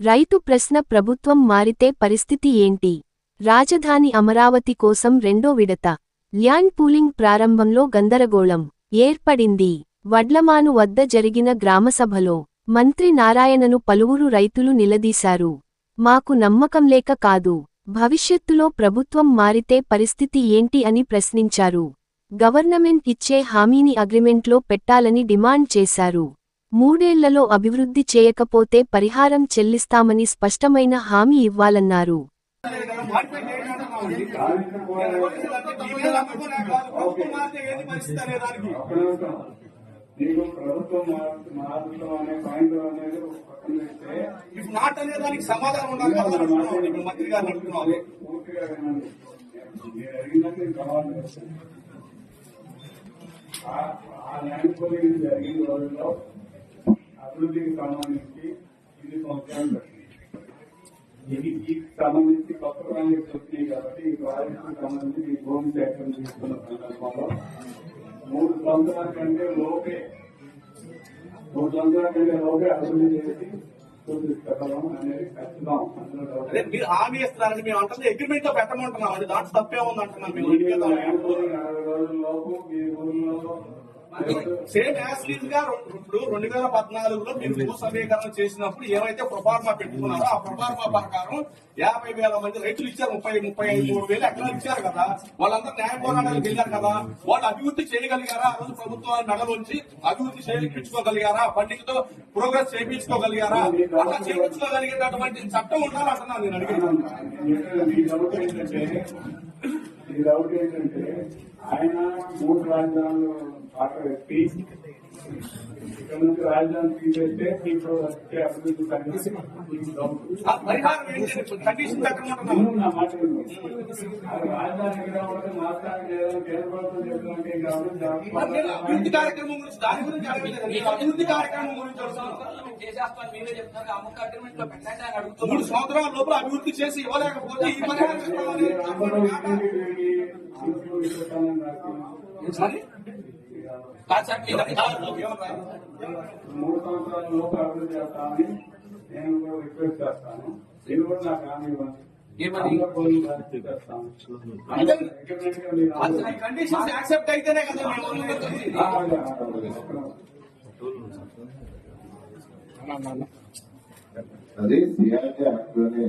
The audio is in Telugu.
రైతు ప్రశ్న ప్రభుత్వం మారితే పరిస్థితి ఏంటి? రాజధాని అమరావతి కోసం రెండో విడత. ల్యాండ్ పూలింగ్ ప్రారంభంలో గందరగోళం ఏర్పడింది. వడ్లమాను వద్ద జరిగిన గ్రామసభలో మంత్రి నారాయణను పలువురు రైతులు నిలదీశారు. మాకు నమ్మకం లేక కాదు. భవిష్యత్తులో ప్రభుత్వం మారితే పరిస్థితి ఏంటి అని ప్రశ్నించారు. గవర్నమెంట్ ఇచ్చే హామీని అగ్రిమెంట్లో పెట్టాలని డిమాండ్ చేశారు. మూడేళ్ళలో అభివృద్ధి చేయకపోతే పరిహారం చెల్లిస్తామని స్పష్టమైన హామీ ఇవ్వాలన్నారు. నీకు ప్రభుత్వం అనే పాయింట్ అనేది పక్కన పెడితే నాట్ అనే దానికి సమాధానం ఉండాలి మంత్రి పూర్తిగా వినండి మీరు అడిగినట్టు ఆ ల్యాండ్ పోలింగ్ జరిగిన రోజుల్లో అభివృద్ధికి సంబంధించి ఇది సంవత్సరాలు పట్టింది ఇది ఈ సంబంధించి కొత్త ప్రాజెక్ట్స్ వచ్చినాయి కాబట్టి ఈ ప్రాజెక్టుకి సంబంధించి ఈ భూమి సేకరణ తీసుకున్న సందర్భంలో మూడు సంవత్సరాల కంటే లోపే మూడు సంవత్సరాల కంటే లోపే అభివృద్ధి చేసి మీరు హామీ ఇస్తున్నారని మేము అంటుంది అగ్రిమెంట్లో పెట్టమంటున్నాం. అది దాంట్లో తప్పే ఉంది అంటున్నాం మీరు సేమ్ యాస్లీజ్గా ఇప్పుడు రెండు వేల పద్నాలుగులో మీరు భూ సమీకరణ చేసినప్పుడు ఏవైతే ప్రొఫార్మా పెట్టుకున్నారో ఆ ప్రొఫార్మా ప్రకారం యాభై వేల మంది రైతులు ఇచ్చారు. ముప్పై ముప్పై ఐదు మూడు వేలు ఎక్కడ ఇచ్చారు కదా? వాళ్ళందరూ న్యాయ పోరాటానికి వెళ్ళారు కదా? వాళ్ళు అభివృద్ధి చేయగలిగారా? ఆ రోజు ప్రభుత్వాన్ని నడలోంచి అభివృద్ధి చేయించుకోగలిగారా? పండితుతో ప్రోగ్రెస్ చేయించుకోగలిగారా? అట్లా చేయించుకోగలిగేటటువంటి చట్టం ఉండాలంటున్నాను నేను అడిగిన ఏంటంటే ఆయన మూడు రాజధానులు పాట వ్యక్తి ఇక్కడ నుంచి రాజధాని తీసేస్తే మీకు వచ్చే అభివృద్ధి నా మాట రాజధాని ఉండదు కేంద్ర ప్రభుత్వం అభివృద్ధి కార్యక్రమం గురించి దాని గురించి అభివృద్ధి కార్యక్రమం గురించి చేసేస్తాను మీరే చెప్తున్నారు. అమ్ముక అగ్రిమెంట్లో పెట్టండి అని మూడు అడుగుతున్నారు సంవత్సరాల లోపల అభివృద్ధి చేసి ఇవ్వలేకపోతే ఈ పరిహారం ఇస్తామని మూడు సంవత్సరాల లోపు అభివృద్ధి చేస్తామని నేను కూడా రిక్వెస్ట్ చేస్తాను ఇది కూడా నాకు హామీ ఇవ్వండి కండిషన్స్ యాక్సెప్ట్ అయితేనే కదా అదే, సిఆర్టీ యాక్ట్లోనే